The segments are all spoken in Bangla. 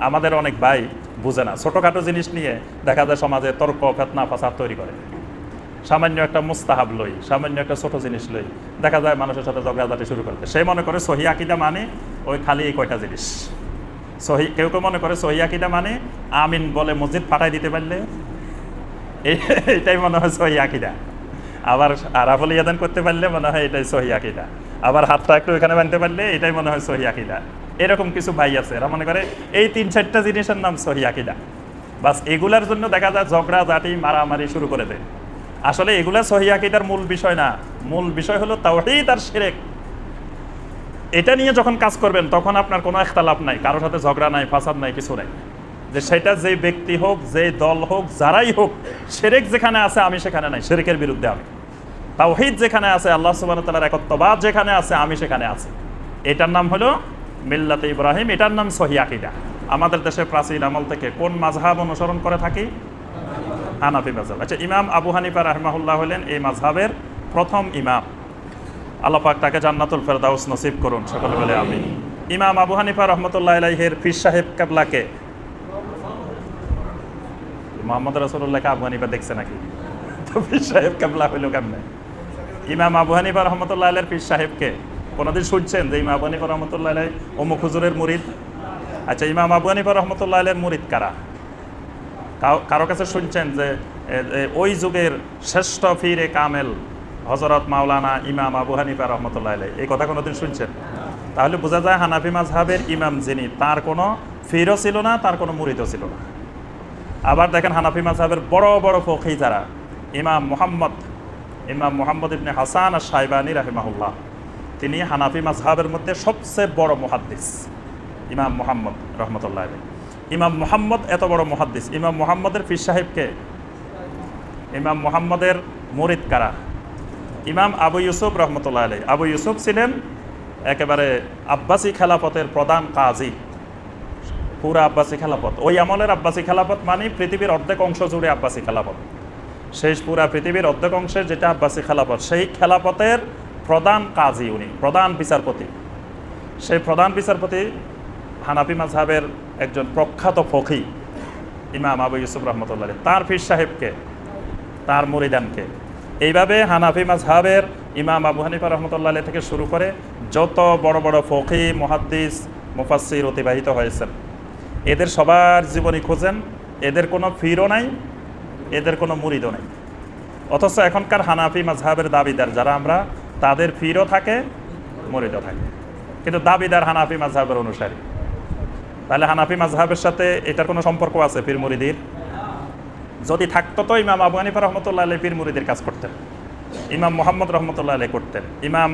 আমাদের অনেক ভাই বুঝে না। ছোটোখাটো জিনিস নিয়ে দেখা যায় সমাজে তর্ক, ফেতনা, ফাসাদ তৈরি করে। সামান্য একটা মুস্তাহাব লই, সামান্য একটা ছোট জিনিস লই, দেখা যায় মানুষের সাথে ঝগড়াঝাটি শুরু করতে সে মনে করে সহি আকিদা মানে ওই খালি এই কয়টা জিনিস? সহি, কেউ কেউ মনে করে সহি আকিদা মানে আমিন বলে মসজিদ ফাটাই দিতে পারলে, এই- এইটাই মনে হয় সহি আকিদা। আবার আরাফল ইয়াদান করতে পারলে মনে হয় এটাই সহি আকিদা। আবার হাতটা একটু এখানে বানতে পারলে এটাই মনে হয় সহি আকিদা। এরকম কিছু ভাই আছে, এরা মনে করে এই তিন চারটা জিনিসের নাম সহি আকিদা। বাস এগুলার জন্য দেখা যায় ঝগড়া জাটি মারামারি শুরু করে দেয়। আসলে এগুলা সহি আকিদার মূল বিষয় না। মূল বিষয় হলো তাওহীদ আর শিরেক। এটা নিয়ে যখন কাজ করবেন, তখন আপনার কোনো একতালাপ নাই, কারোর সাথে ঝগড়া নাই, ফাসাদ নাই, কিছু নাই। যে সেটা যে ব্যক্তি হোক, যে দল হোক, যারাই হোক সেরেক যেখানে আছে, আমি সেখানে নাই সেরেকের বিরুদ্ধে আমি। তাওহিদ যেখানে আছে, আল্লাহ সুবাহ তালার একত্ববাদ যেখানে আছে, আমি সেখানে আছি। এটার নাম হলো মিল্লাতে ইব্রাহিম, এটার নাম সহি আকিদা। আমাদের দেশে প্রাচীন আমল থেকে কোন মাঝহাব অনুসরণ করে থাকি? হানাফি মাঝহাব আচ্ছা ইমাম আবু হানিফা রাহমাহুল্লাহ হলেন এই মাঝহাবের প্রথম ইমাম। আল্লাহ পাক তাকে জান্নাতুল ফেরদাউস নসিব করুন, সকলে বলে আমি ইমাম আবু হানিফা রহমতুল্লাহ আলাইহের ফির সাহেব কাবলাকে। মোহাম্মদ রসুল্লাহকে আবু হানিফা দেখছে নাকি? তো ফির সাহেব কাবলা হইল কেমনে? ইমাম আবু হানিফা রহমতুল্লাহ আলের ফির সাহেবকে কোনোদিন শুনছেন যে ইমাম আবু হানিফা রহমতুল্লাহ আলাই অমুক হুজুরের মুরিদ। আচ্ছা ইমাম আবু হানিফা রহমতুল্লাহ আলের মুরিদ কারা? কারও কাছে শুনছেন যে ওই যুগের শ্রেষ্ঠ ফিরে কামেল হজরত মাওলানা ইমাম আবু হানিফা রহমতুল্লাহ আলাই এই কথা কোনোদিন শুনছেন? তাহলে বোঝা যায় হানাফি মাজহাবের ইমাম যিনি, তার কোনো ফিরও ছিল না, তার কোনো মুরিদও ছিল না। আবার দেখেন হানাফি মাজহাবের বড় বড় ফকি যারা, ইমাম মোহাম্মদ ইমাম মোহাম্মদ ইবনে হাসান আর সাইবানী রাহিমাহুল্লাহ। তিনি হানাফি মাজহাবের মধ্যে সবচেয়ে বড় মুহাদ্দিস। ইমাম মোহাম্মদ রহমতুল্লাহ ইমাম মোহাম্মদ এত বড় মুহাদ্দিস। ইমাম মোহাম্মদের ফির সাহেবকে ইমাম মোহাম্মদের মরিদ কারা? ইমাম আবু ইউসুফ রহমতুল্লাহ আলী আবু ইউসুফ ছিলেন একেবারে আব্বাসী খেলাপথের প্রধান কাজী। পুরা আব্বাসী খেলাপথ ওই আমলের আব্বাসী খেলাপথ মানে পৃথিবীর অর্ধেক অংশ জুড়ে আব্বাসী খেলাপথ শেষ পুরা পৃথিবীর অর্ধেক অংশের যেটা আব্বাসী খেলাপথ সেই খেলাপথের প্রধান কাজী উনি, প্রধান বিচারপতি। সেই প্রধান বিচারপতি হানাফি মাজহাবের একজন প্রখ্যাত ফকি, ইমাম আবু ইউসুফ রহমতুল্লাহ। তার ফির সাহেবকে, তার মরিদানকে। এইভাবে হানাফি মাজহাবের ইমাম আবু হানিফা রহমতুল্লাহ থেকে শুরু করে যত বড় বড় ফকি, মহাদ্দিস মুফাসির অতিবাহিত হয়েছেন। এদের সবার জীবনী খোঁজেন, এদের কোনো ফিরও নাই, এদের কোনো মুরিদও নাই। অথচ এখনকার হানাফি মাজহাবের দাবিদার যারা আমরা তাদের ফিরও থাকে মরিদও থাকে। কিন্তু দাবিদার হানাফি মাজহাবের অনুসারী। তাহলে হানাফি মাজহাবের সাথে এটার কোনো সম্পর্ক আছে পীর মুরিদির? যদি থাকতো তো ইমাম আবু হানিফা রহমতুল্লাহ আলী পীর মুরিদের কাজ করতেন। ইমাম মোহাম্মদ রহমতুল্লাহ আলী করতেন। ইমাম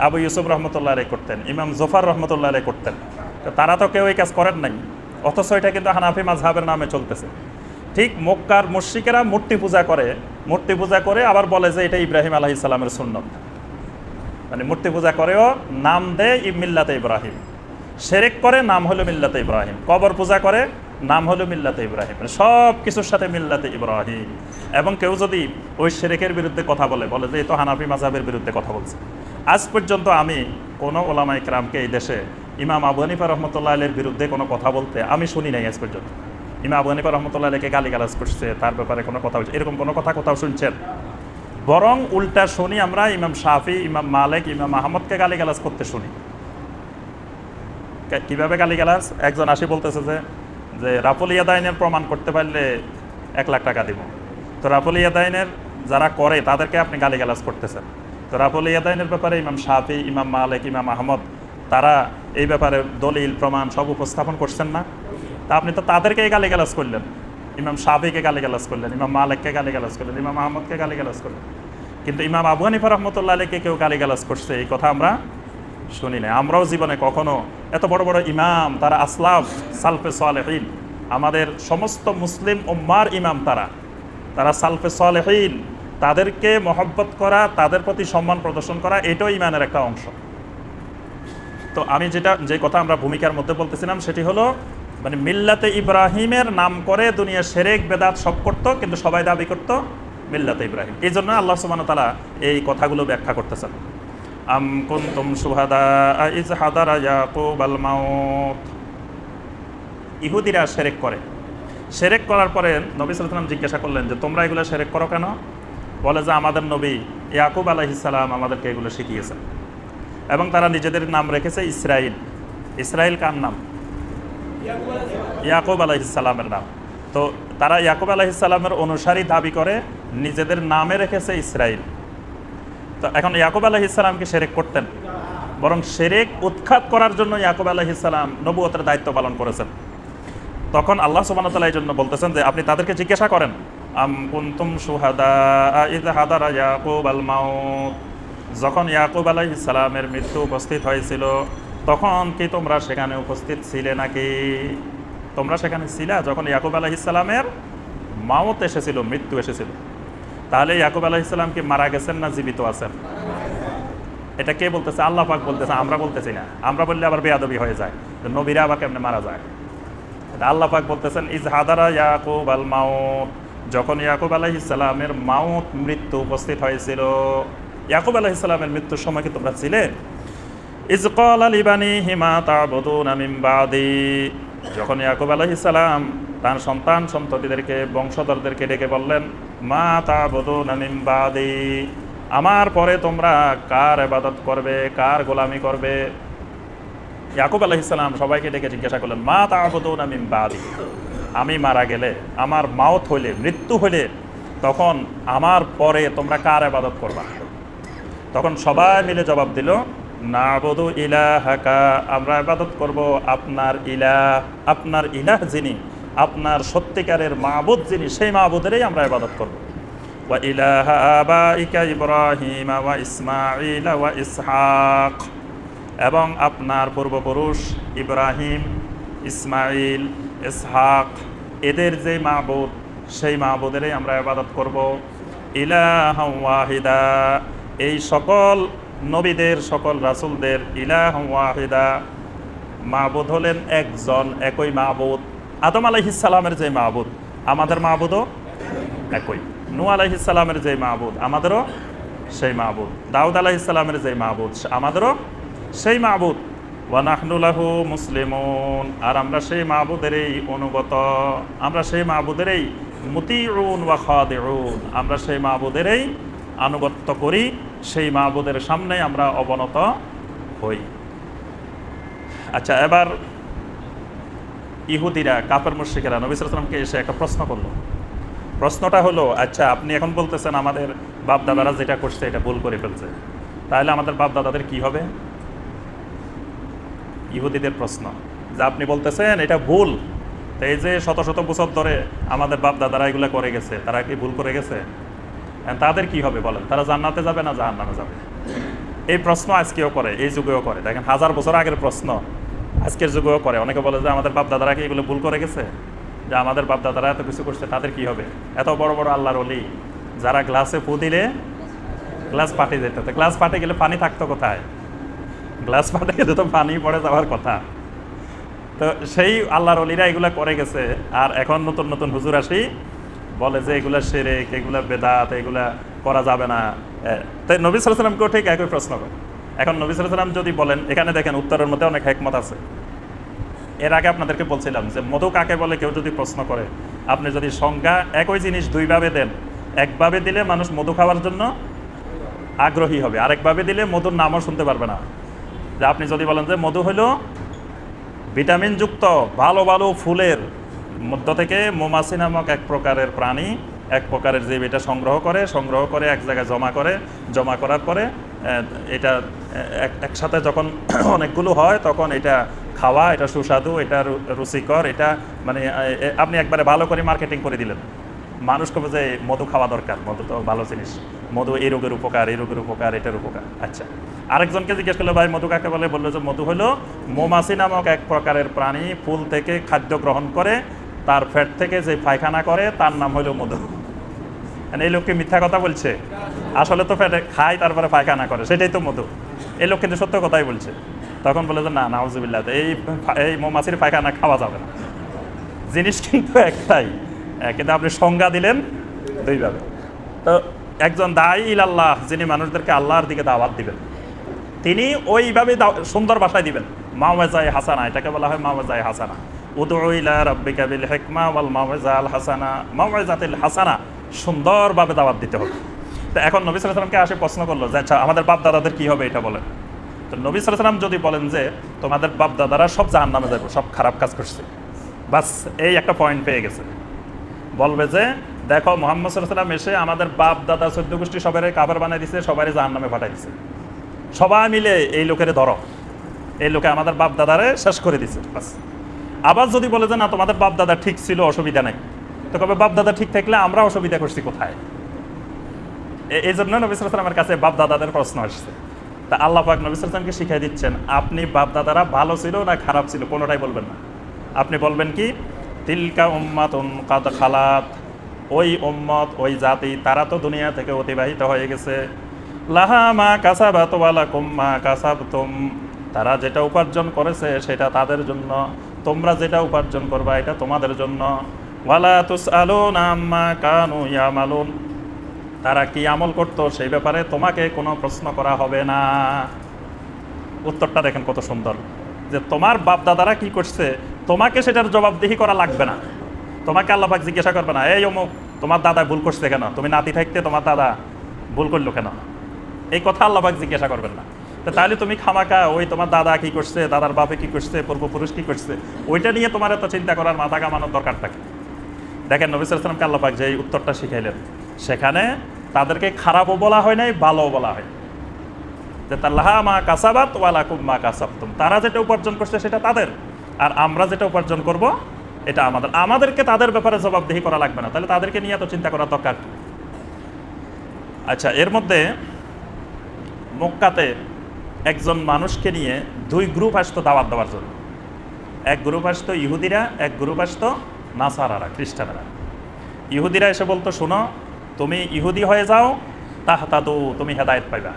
আবু ইউসুফ রহমতুল্লাহ আলী করতেন। ইমাম জোফার রহমতুল্লাহ আলী করতেন। তো তারা তো কেউ এই কাজ করেন নাই। অথচ এটা কিন্তু হানাফি মাজহাবের নামে চলতেছে। ঠিক মক্কার মুশ্রিকেরা মূর্তি পূজা করে, মূর্তি পূজা করে আবার বলে যে এটা ইব্রাহিম আলাহ ইসলামের সুন্নত। মানে মূর্তি পূজা করেও নাম দেয় মিল্লাতে ইব্রাহিম। সেরেক করে, নাম হলো মিল্লাতে ইব্রাহিম। কবর পূজা করে, নাম হলো মিল্লাতে ইব্রাহিম। মানে সব কিছুর সাথে মিল্লাতে ইব্রাহিম। এবং কেউ যদি ওই সেরেকের বিরুদ্ধে কথা বলে বলে যে, এই তো হানাফি মাজাবের বিরুদ্ধে কথা বলছে। আজ পর্যন্ত আমি কোনো ওলামাই ক্রামকে এই দেশে ইমাম আবু হানিফা রহমতুল্লাহ আলের বিরুদ্ধে কোনো কথা বলতে আমি শুনি নাই আজ পর্যন্ত। ইমাম আবু হানিফা রহমতুল্লাহ আলীকে গালিগালাজ করছে, তার ব্যাপারে কোনো কথা বলছে, এরকম কোনো কথা কোথাও শুনছেন? বরং উল্টা শুনি আমরা ইমাম শাফি, ইমাম মালিক, ইমাম আহমদকে গালিগালাজ করতে শুনি। কীভাবে গালিগালাজ? একজন আসি বলতেছে যে যে রাফুল ইয়াদাইনের প্রমাণ করতে পারলে এক লাখ টাকা দিব। তো রাফুল ইয়াদাইনের যারা করে, তাদেরকে আপনি গালিগালাজ করতেছেন। তো রাফুল ইয়াদাইনের ব্যাপারে ইমাম শাফি, ইমাম মালিক, ইমাম আহমদ, তারা এই ব্যাপারে দলিল, প্রমাণ সব উপস্থাপন করছেন না। তা আপনি তো তাদেরকেই গালিগালাজ করলেন। ইমাম শাফিকে গালিগালাজ করলেন, ইমাম মালিককে গালিগালাজ করলেন, ইমাম আহমদকে গালিগালাজ করলেন। কিন্তু ইমাম আবু হানিফা রহমতুল্লাহ আলীকে কেউ গালিগালাজ করছে, এই কথা আমরা শুনি নাই। আমরাও জীবনে কখনো এত বড় বড় ইমাম, তারা আসলাফ, সালফে সালেহীন, আমাদের সমস্ত মুসলিম উম্মার ইমাম তারা। তারা সালফে সালেহীন, তাদেরকে মহব্বত করা, তাদের প্রতি সম্মান প্রদর্শন করা, এটাও ইমানের একটা অংশ। তো আমি যেটা, যে কথা আমরা ভূমিকার মধ্যে বলতেছিলাম, সেটি হলো মানে মিল্লাতে ইব্রাহিমের নাম করে দুনিয়া সেরেক, বেদাত সব করতো, কিন্তু সবাই দাবি করতো মিল্লাতে ইব্রাহিম। এই জন্য আল্লাহ সুবান তালা এই কথাগুলো ব্যাখ্যা করতেছেন। আম কুনতুম মাউত। ইহুদিরা সেরেক করে। সেরেক করার পরে নবী সাল্লাম জিজ্ঞাসা করলেন যে, তোমরা এগুলো সেরেক করো কেন? বলে যে, আমাদের নবী ইয়াকুব আলাইসাল্লাম আমাদেরকে এগুলো শিখিয়েছেন। এবং তারা নিজেদের নাম রেখেছে ইসরাইল ইসরাইল কার নাম? ইয়াকুব আলাইসাল্লামের নাম। তো তারা ইয়াকুব আলাইসাল্লামের অনুসারী দাবি করে, নিজেদের নামে রেখেছে ইসরাইল। তো এখন ইয়াকুব আলাইসাল্লামকে সেরেক করতেন। বরং সেরেক উৎখাত করার জন্য ইয়াকুব আলাইসাল্লাম নবুয়তের দায়িত্ব পালন করেছেন। তখন আল্লাহ সুবাহতাল্লাহ এই জন্য বলতেছেন যে, আপনি তাদেরকে জিজ্ঞাসা করেন, আম সুহাদা ইয়াকুব আল মাউত যখন ইয়াকুব আলাইহিস সালামের মৃত্যু উপস্থিত হয়েছিল তখন কি তোমরা সেখানে উপস্থিত ছিলে নাকি? তোমরা সেখানে ছিলা যখন ইয়াকুব আলাইহিস সালামের মাউত এসেছিল, মৃত্যু এসেছিল। তাহলে ইয়াকুব আলাইহিস সালাম কি মারা গেছেন না জীবিত আছেন? এটা কে বলতেছে? আল্লাহ পাক বলতেছে, আমরা বলতেছি না। আমরা বললে আবার বেয়াদবি হয়ে যায়। নবীরা আবার কেমনে মারা যায়? আল্লাহ পাক বলতেছেন, ইজ হাদারা ইয়াকুব আল মাউত যখন ইয়াকুব আলাইহিস সালামের মাউত মৃত্যু উপস্থিত হয়েছিল, ইয়াকুব আলাইহিস সালামের মৃত্যুর সময় কি তোমরা ছিলে? ইজ কল আলিবানি হিমা তাবুদুনা বাদি। যখন ইয়াকুব আলাইহিস সালাম তার সন্তান সন্ততিদেরকে, বংশধরদেরকে ডেকে বললেন, মা তাবুদুনা মিন বাদি, আমার পরে তোমরা কার ইবাদত করবে, কার গোলামি করবে? ইয়াকুব আলাইহিসসালাম সবাইকে ডেকে জিজ্ঞাসা করলেন, মা তাবুদুনা মিন বাদি, আমি মারা গেলে, আমার মাউত হইলে, মৃত্যু হইলে, তখন আমার পরে তোমরা কার ইবাদত করবা? তখন সবাই মিলে জবাব দিল না বধু ইলাহাকা, আমরা ইবাদত করব আপনার ইলাহ আপনার ইলাহ যিনি, আপনার সত্যিকারের মাবুদ যিনি, সেই মাবুদেরই আমরা ইবাদত করব। ওয়া ইলাহা আবাইকা ইব্রাহিম ওয়া ইসমাঈল ওয়া ইসহাক, এবং আপনার পূর্বপুরুষ ইব্রাহিম ইসমাইল ইসহাক, এদের যে মাবুদ, সেই মাবুদেরই আমরা ইবাদত করব। ইলাহ ওয়াহিদা, এই সকল নবীদের সকল রাসুলদের ইলাহ ওয়াহিদা মাবুদ হলেন একজন একই মাবুদ। আদম আলাইহিস সালামের যে মাবুদ, আমাদের মাবুদও একই। নু আলাইহিস সালামের যে মাবুদ, আমাদেরও সেই মাবুদ। দাউদ আলাইহিস সালামের যে মাবুদ, আমাদেরও সেই মাবুদ। ওয়ানাহনুলাহু মুসলিমুন, আর আমরা সেই মাবুদেরই অনুগত। আমরা সেই মাবুদেরই মুতিউন ওয়া খাদিউন। আমরা সেই মাবুদেরই আনুগত্য করি, সেই মাবুদের সামনে আমরা অবনত হই। আচ্ছা এবার ইহুদিরা কাপের মুশ্রিকেরা, নবী সালামকে এসে একটা প্রশ্ন করল। প্রশ্নটা হলো আচ্ছা আপনি এখন বলতেছেন আমাদের বাপ দাদারা যেটা করছে, এটা ভুল করে ফেলছে। তাহলে আমাদের বাপ দাদাদের কি হবে? ইহুদিদের প্রশ্ন। যে আপনি বলতেছেন, এটা ভুল। এই যে শত শত বছর ধরে আমাদের বাপ দাদারা এগুলো করে গেছে, তারা কি ভুল করে গেছে? তাদের কি হবে বলেন? তারা জান্নাতে যাবে না জাহান্নামে যাবে? এই প্রশ্ন আজকেও করে, এই যুগেও করে। দেখেন, হাজার বছর আগের প্রশ্ন, আজকের যুগেও করে। অনেকে বলে যে আমাদের বাপ দাদারা কি এগুলো ভুল করে গেছে? যে আমাদের বাপ দাদারা এত কিছু করছে, তাদের কি হবে? এত বড় বড় আল্লাহর অলি যারা গ্লাসে ফু দিলে গ্লাস পাটে যেত তো গ্লাস পাটে গেলে পানি থাকতো কোথায়? গ্লাস পাটে গেলে তো পানি পড়ে যাওয়ার কথা। তো সেই আল্লাহর অলিরা এগুলা করে গেছে, আর এখন নতুন নতুন হুজুর আসি বলে যে এগুলা সেরেক এগুলা বেদাত, এগুলা করা যাবে না। তাই নবী সাল্লামকেও ঠিক একই প্রশ্ন করে। এখন নবী সাল্লাম যদি বলেন, এখানে দেখেন উত্তরের মধ্যে অনেক হেকমত আছে। এর আগে আপনাদেরকে বলছিলাম যে মধু কাকে বলে, কেউ যদি প্রশ্ন করে, আপনি যদি সংজ্ঞা একই জিনিস দুইভাবে দেন, একভাবে দিলে মানুষ মধু খাওয়ার জন্য আগ্রহী হবে, আরেকভাবে দিলে মধুর নামও শুনতে পারবে না। যে আপনি যদি বলেন যে মধু হলো ভিটামিনযুক্ত, ভালো ভালো ফুলের মধ্য থেকে মৌমাছি নামক এক প্রকারের প্রাণী, এক প্রকারের জীব এটা সংগ্রহ করে সংগ্রহ করে এক জায়গায় জমা করে, জমা করার পরে এটা এক- একসাথে যখন অনেকগুলো হয়, তখন এটা খাওয়া, এটা সুস্বাদু, এটা রুচিকর, এটা মানে আপনি একবারে ভালো করে মার্কেটিং করে দিলেন। মানুষ কবে যে মধু খাওয়া দরকার? মধু তো ভালো জিনিস। মধু এই রোগের উপকার, এই রোগের উপকার, এটার উপকার। আচ্ছা। আরেকজনকে জিজ্ঞেস করল, ভাই, মধু কাকে বলে? বলল যে, মধু হলো মৌমাছি নামক এক প্রকারের প্রাণী, ফুল থেকে খাদ্য গ্রহণ করে তার ফ্যাট থেকে যে পায়খানা করে, তার নাম হলো মধু। মানে এই লোককে মিথ্যা কথা বলছে। আসলে তো ফ্যাটে খায়, তারপরে পায়খানা করে, সেটাই তো মধু। এই লোক কিন্তু সত্য কথাই বলছে। তখন বলে যে, না, নাউজুবিল্লাহ এই এই মৌমাছির পায়খানা খাওয়া যাবে না। জিনিস কিন্তু একটাই। কিন্তু আপনি সংজ্ঞা দিলেন, দুইভাবে। তো একজন দায়ী ইলাল্লাহ, যিনি মানুষদেরকে আল্লাহর দিকে দাওয়াত দিবেন, তিনি ওইভাবে সুন্দর ভাষায় দিবেন। মাওয়াজাই হাসানা, এটাকে বলা হয় মাওয়াজাই হাসানা। উদউ ইলা রাব্বিকা বিল হিকমা ওয়াল মাউইজা আল হাসানা হাসানা। সুন্দরভাবে দাওয়াত দিতে হবে। তো এখন নবী আলাইহি আসে প্রশ্ন করল যে আচ্ছা আমাদের বাপ দাদাদের কি হবে এটা বলেন? তো নবী সাল্লাল্লাহু যদি বলেন যে, তোমাদের বাপ দাদারা সব জাহান্নামে যাবে, সব খারাপ কাজ করছে। বাস এই একটা পয়েন্ট পেয়ে গেছে। বলবে যে, দেখো, মোহাম্মদ সাল্লাম এসে আমাদের বাপ দাদা চোদ্দ গোষ্ঠী সবাই কাবার বানিয়ে দিছে, সবাই জাহান নামে পাঠাই দিছে। সবাই মিলে এই লোকের ধরো। এই লোকে আমাদের বাপ দাদারে শেষ করে দিছে, বাস। আবার যদি বলে যে, না, তোমাদের বাপ দাদা ঠিক ছিল, অসুবিধা নাই। তো কবে বাপ দাদা ঠিক থাকলে আমরা অসুবিধা করছি কোথায়? এই জন্য নবী সালামের কাছে বাপ দাদাদের প্রশ্ন আসছে। তা আল্লাহ পাক নবী সালামকে শিখিয়ে দিচ্ছেন, আপনি বাপ দাদারা ভালো ছিল না খারাপ ছিল? কোনোটাই বলবেন না। আপনি বলবেন কি, তিলকা উম্মাতুন কাদ খালাত। ওই উম্মত, ওই জাতি, তারা তো দুনিয়া থেকে অতিবাহিত হয়ে গেছে। লাহা মা কাসাবাত ওয়ালা কুম্মা কাসাবতুম। তারা যেটা উপার্জন করেছে, সেটা তাদের জন্য। তোমরা যেটা উপার্জন করবা, এটা তোমাদের জন্য। তারা কি আমল করতো সেই ব্যাপারে তোমাকে কোনো প্রশ্ন করা হবে না। উত্তরটা দেখেন কত সুন্দর। যে তোমার বাপ দাদারা কি করছে, তোমাকে সেটার জবাবদিহি করা লাগবে না। তোমাকে আল্লাপাক জিজ্ঞাসা করবে না, এই অমুক, তোমার দাদা ভুল করছে কেন? তুমি নাতি থাকতে তোমার দাদা ভুল করল কেন? এই কথা আল্লাপাক জিজ্ঞাসা করবেন না। তাহলে তুমি খামাকা ওই তোমার দাদা কি করছে, দাদার বাপে কি করছে, পূর্বপুরুষ কি করছে, ওইটা নিয়ে তোমার এত চিন্তা করার মাথা কামানোর দরকার থাকে দেখেন, নবী সালামকে আল্লাপাক যে উত্তরটা শিখাইলেন, সেখানে তাদেরকে খারাপও বলা হয় নাই, ভালোও বলা হয় যে তাল্লাহা মা কাসাবাত ওয়ালাকুম মা কাসাবতুম। তারা যেটা উপার্জন করছে সেটা তাদের, আর আমরা যেটা উপার্জন করব এটা আমাদের। আমাদেরকে তাদের ব্যাপারে জবাবদিহি করা লাগবে না, তাহলে তাদেরকে নিয়ে এত চিন্তা করার দরকার আচ্ছা এর মধ্যে মক্কাতে একজন মানুষকে নিয়ে দুই গ্রুপ আসতো দাওয়াত দেওয়ার জন্য। এক গ্রুপ আসতো ইহুদিরা, এক গ্রুপ আসতো নাসারারা, খ্রিস্টানেরা। ইহুদিরা এসে বলতো, শোনো, তুমি ইহুদি হয়ে যাও, তাহাতাদু, তুমি হেদায়েত পাইবা।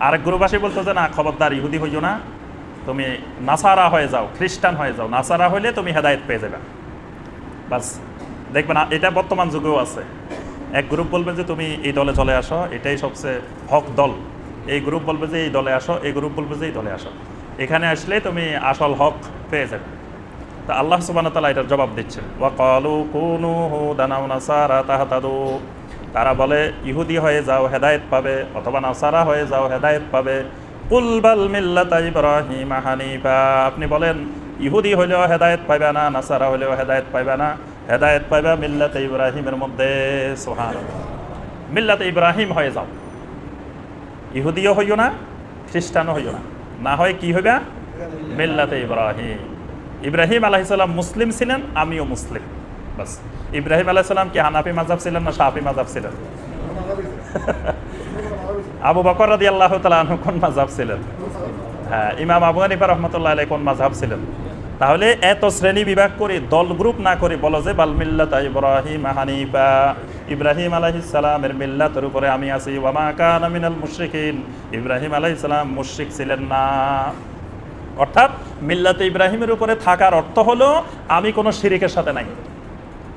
আরেক গ্রুপ আসে বলতো যে, না, খবরদার, ইহুদি হইও না। তুমি নাসারা হয়ে যাও, খ্রিস্টান হয়ে যাও। নাসারা হইলে তুমি হেদায়েত পেয়ে যাবে। বাস, দেখবেন এটা বর্তমান যুগেও আছে। এক গ্রুপ বলবে যে, তুমি এই দলে চলে আসো, এটাই সবচেয়ে হক দল। এই গ্রুপ বলবে যে এই দলে আসো, এই গ্রুপ বলবে যে এই দলে আসো। এখানে আসলে তুমি আসল হক পেয়ে যাবে। তা আল্লাহ সুবান তালা এটার জবাব দিচ্ছে। ওয়া কলু কুনু হুদানাউ নাসারা তাহাতাদু। তারা বলে, ইহুদি হয়ে যাও, হেদায়েত পাবে, অথবা নাসারা হয়ে যাও, হেদায়েত পাবে। কুলবাল মিল্লাতা ইব্রাহিম হানিফা। আপনি বলেন, ইহুদি হইলেও হেদায়েত পাইবে না, নাসারা হইলেও হেদায়েত পাইবে না। হেদায়েত পাইবে মিল্লাতে ইব্রাহিমের মধ্যে। সোহান মিল্লাতে ইব্রাহিম হয়ে যাও। ইহুদিও হইও না, খ্রিস্টানও হইও না। না হয় কি হইবা? মিল্লাতে ইব্রাহিম। ইব্রাহিম আলাইসাল্লাম মুসলিম ছিলেন, আমিও মুসলিম। বাস, ইব্রাহিম আলাইসাল্লাম কি হানাফি মাজাব ছিলেন না শাহি মাজাব ছিলেন? আবু বকর রাদি আল্লাহ তালু কোন মাজাব ছিলেন? হ্যাঁ ইমাম আবু হানিফা রহমতুল্লাহ আলাই কোন মাঝহাব ছিলেন? তাহলে এত শ্রেণি বিভাগ করে, দল গ্রুপ না করে বলো যে, বাল মিল্লাত ইব্রাহিম হানিফা। ইব্রাহিম আলাইসালামের সালামের মিল্লাতের উপরে আমি আছি। ওয়ামা কানা মিনাল মুশরিকিন। ইব্রাহিম আলাইসালাম মুশরিক ছিলেন না। অর্থাৎ মিল্লাতে ইব্রাহিমের উপরে থাকার অর্থ হলো, আমি কোনো শিরিকের সাথে নাই।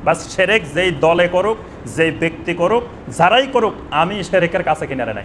বাস সেরেক যেই দলে করুক, যেই ব্যক্তি করুক, যারাই করুক, আমি সেরেকের কাছে কিনারে নাই।